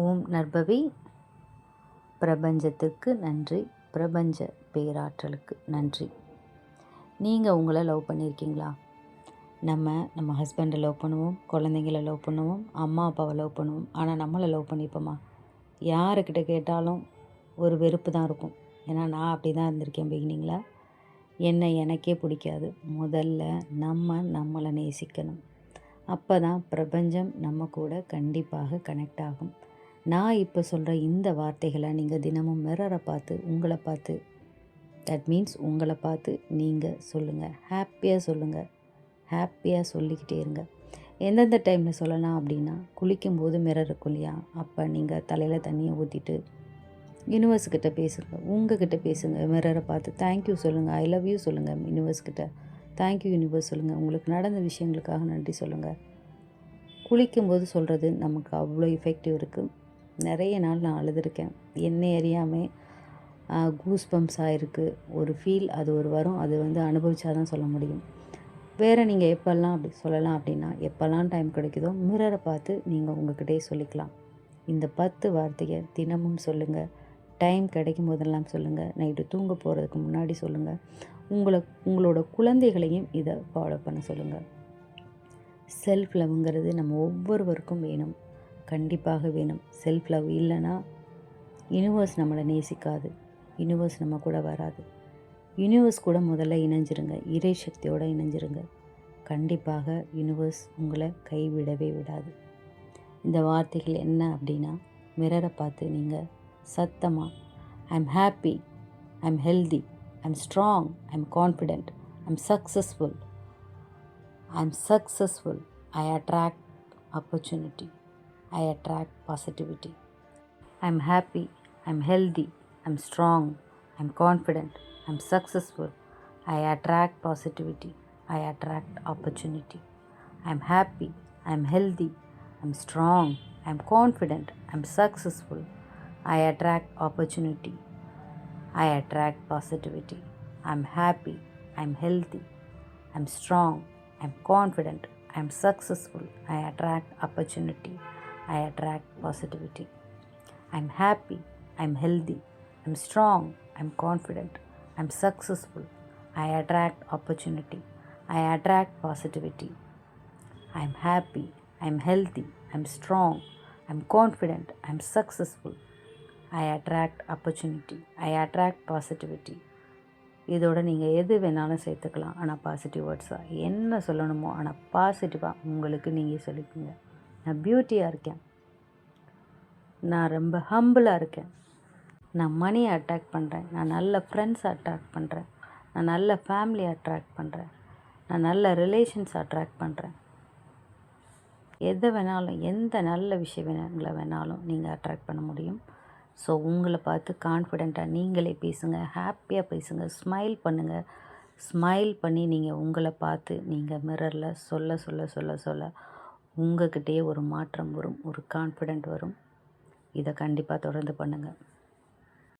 ஓம் நர்பவி பிரபஞ்சத்துக்கு நன்றி. பிரபஞ்ச பேராற்றலுக்கு நன்றி. நீங்கள் உங்களை லவ் பண்ணியிருக்கீங்களா நம்ம நம்ம ஹஸ்பண்டை லவ் பண்ணுவோம் குழந்தைங்கள லவ் பண்ணுவோம் அம்மா அப்பாவை லவ் பண்ணுவோம் ஆனால் நம்மளை லவ் பண்ணிப்போமா? யாருக்கிட்ட கேட்டாலும் ஒரு வெறுப்பு தான் இருக்கும். ஏன்னா நான் அப்படி தான் இருந்திருக்கேன் பிகினிங்கில் என்னை எனக்கே பிடிக்காது. முதல்ல நம்ம நம்மளை நேசிக்கணும். அப்போ தான் பிரபஞ்சம் நம்ம கூட கண்டிப்பாக கனெக்ட் ஆகும். நான் இப்போ சொல்கிற இந்த வார்த்தைகளை நீங்கள் தினமும் மிரரை பார்த்து உங்களை பார்த்து தட் மீன்ஸ் உங்களை பார்த்து நீங்கள் சொல்லுங்கள் ஹாப்பியாக சொல்லுங்கள் ஹாப்பியாக சொல்லிக்கிட்டே இருங்க. எந்தெந்த டைமில் சொல்லலாம் அப்படின்னா குளிக்கும்போது மிரர் இருக்கும் இல்லையா? அப்போ நீங்கள் தலையில் தண்ணியை ஊற்றிட்டு யூனிவர்ஸ்கிட்ட பேசுங்க. உங்ககிட்ட பேசுங்க. மிரரை பார்த்து தேங்க்யூ சொல்லுங்கள் ஐ லவ் யூ சொல்லுங்கள் யூனிவர்ஸ்கிட்ட தேங்க்யூ யூனிவர்ஸ் சொல்லுங்கள் உங்களுக்கு நடந்த விஷயங்களுக்காக நன்றி சொல்லுங்கள் குளிக்கும்போது சொல்கிறது நமக்கு அவ்வளோ எஃபெக்டிவ் இருக்குது நிறைய நாள் நான் அழுதுருக்கேன். என்னை அறியாமல் கூஸ் பம்ப்ஸ் ஆகிருக்கு ஒரு ஃபீல் அது ஒரு வரும். அது வந்து அனுபவிச்சா தான் சொல்ல முடியும். வேறு நீங்கள் எப்போல்லாம் அப்படி சொல்லலாம் அப்படின்னா எப்போல்லாம் டைம் கிடைக்குதோ மிரரை பார்த்து நீங்கள் உங்ககிட்டே சொல்லிக்கலாம். இந்த பத்து வார்த்தையை தினமும் சொல்லுங்கள் டைம் கிடைக்கும் போதெல்லாம் சொல்லுங்கள் நைட்டு தூங்க போகிறதுக்கு முன்னாடி சொல்லுங்கள் உங்களை உங்களோட குழந்தைகளையும் இதை ஃபாலோ பண்ண சொல்லுங்கள் செல்ஃப் லவ்ங்கிறது நம்ம ஒவ்வொருவருக்கும் வேணும். கண்டிப்பாக வேணும். செல்ஃப் லவ் இல்லைன்னா யூனிவர்ஸ் நம்மளை நேசிக்காது. யூனிவர்ஸ் நம்ம கூட வராது. யூனிவர்ஸ் கூட முதல்ல இணைஞ்சிருங்க. இறை சக்தியோடு இணைஞ்சிருங்க. கண்டிப்பாக யூனிவர்ஸ் உங்களை கைவிடவே விடாது. இந்த வார்த்தைகள் என்ன அப்படின்னா மிரரை பார்த்து நீங்கள் சத்தமாக I am happy I am healthy I am strong I am confident I am successful I am successful I attract opportunity I attract positivity. I'm happy, I'm healthy, I'm strong, I'm confident, I'm successful. I attract positivity. I attract opportunity. I'm happy, I'm healthy, I'm strong, I'm confident, I'm successful. I attract opportunity. I attract positivity. I'm happy, I'm healthy, I'm strong, I'm confident, I'm successful. I attract opportunity. I attract positivity I am happy I am healthy I am strong I am confident I am successful I attract opportunity I attract positivity I am happy I am healthy I am strong I am confident I am successful I attract opportunity I attract positivity இதோட நீங்கள் எது வேணாலும் சேர்த்துக்கலாம் ஆனால் positive வேர்ட்ஸாக என்ன சொல்லணுமோ ஆனால் பாசிட்டிவாக உங்களுக்கு நீங்கள் சொல்லிக்கோங்க நான் பியூட்டியாக இருக்கேன். நான் ரொம்ப ஹம்பிளாக இருக்கேன். நான் மணியை அட்ராக்ட் பண்ணுறேன் நான் நல்ல ஃப்ரெண்ட்ஸ் அட்ராக்ட் பண்ணுறேன் நான் நல்ல ஃபேமிலி அட்ராக்ட் பண்ணுறேன் நான் நல்ல ரிலேஷன்ஸ் அட்ராக்ட் பண்ணுறேன் எதை வேணாலும் எந்த நல்ல விஷயங்களை வேணாலும் நீங்கள் அட்ராக்ட் பண்ண முடியும். ஸோ உங்களை பார்த்து கான்ஃபிடெண்ட்டாக நீங்களே பேசுங்க. ஹாப்பியாக பேசுங்க. ஸ்மைல் பண்ணுங்கள் ஸ்மைல் பண்ணி நீங்கள் உங்களை பார்த்து நீங்கள் மிரரில் சொல்ல சொல்ல சொல்ல சொல்ல உங்கள்கிட்டயே ஒரு மாற்றம் வரும் ஒரு கான்ஃபிடென்ட் வரும். இதை கண்டிப்பாக தொடர்ந்து பண்ணுங்கள்